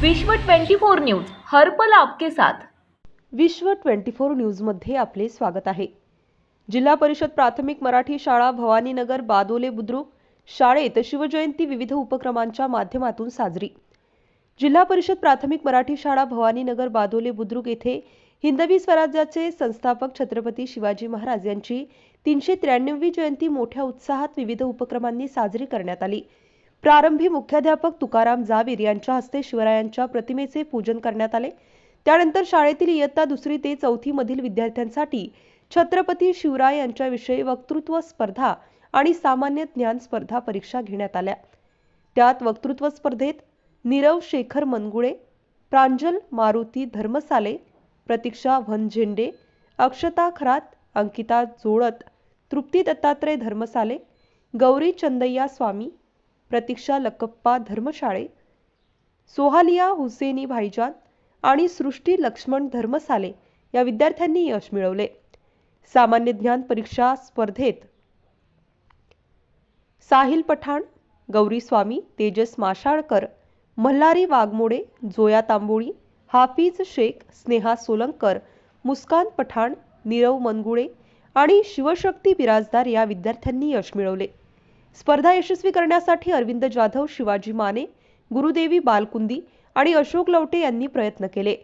विश्व 24 न्यूज हरपल आपके साथ. विश्व ट्वेंटी फोर न्यूजमध्ये आपले स्वागत आहे. जिल्हा परिषद प्राथमिक मराठी शाळा भवानीनगर बादोले बुद्रुक शाळेत शिवजयंती विविध उपक्रमांच्या माध्यमातून साजरी. जिल्हा परिषद प्राथमिक मराठी शाळा भवानीनगर बादोले बुद्रुक येथे हिंदवी स्वराज्याचे संस्थापक छत्रपती शिवाजी महाराज यांची तीनशे त्र्याण्णवी जयंती मोठ्या उत्साहात विविध उपक्रमांनी साजरी करण्यात आली. प्रारंभी मुख्याध्यापक तुकाराम जावीर यांच्या हस्ते शिवरायांच्या प्रतिमेचे पूजन करण्यात आले. त्यानंतर शाळेतील इयत्ता दुसरी ते चौथी मधील विद्यार्थ्यांसाठी छत्रपती शिवराय यांच्याविषयी वक्तृत्व स्पर्धा आणि सामान्य ज्ञान स्पर्धा परीक्षा घेण्यात आल्या. त्यात वक्तृत्व स्पर्धेत नीरव शेखर मनगुळे प्रांजल मारुती धर्मसाले प्रतीक्षा वनझेंडे अक्षता खरात अंकिता जोळत तृप्ती दत्तात्रय धर्मसाले गौरी चंदय्या स्वामी प्रतीक्षा लकप्पा धर्मशाळे सोहालिया हुसेनी भाईजान आणि सृष्टी लक्ष्मण धर्मसाले या विद्यार्थ्यांनी यश मिळवले. सामान्य ज्ञान परीक्षा स्पर्धेत साहिल पठाण गौरी स्वामी तेजस माशाळकर मल्हारी वाघमोडे जोया तांबोळी हाफिज शेख स्नेहा सोलंकर मुस्कान पठाण नीरव मनगुळे आणि शिवशक्ती बिराजदार या विद्यार्थ्यांनी यश मिळवले. स्पर्धा यशस्वी करण्यासाठी अरविंद जाधव शिवाजी माने गुरुदेवी बालकुंदी आणि अशोक लवटे यांनी प्रयत्न केले.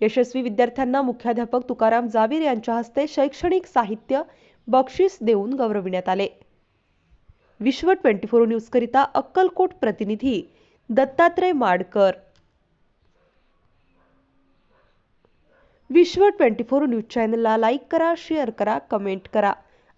यशस्वी विद्यार्थ्यांना मुख्याध्यापक तुकाराम जावीर यांच्या हस्ते शैक्षणिक साहित्य बक्षीस देऊन गौरविण्यात आले. विश्व ट्वेंटी फोर न्यूजकरिता अक्कलकोट प्रतिनिधी Dattatray Madkar. Vishwa twenty four news चॅनलला लाईक करा शेअर करा कमेंट करा.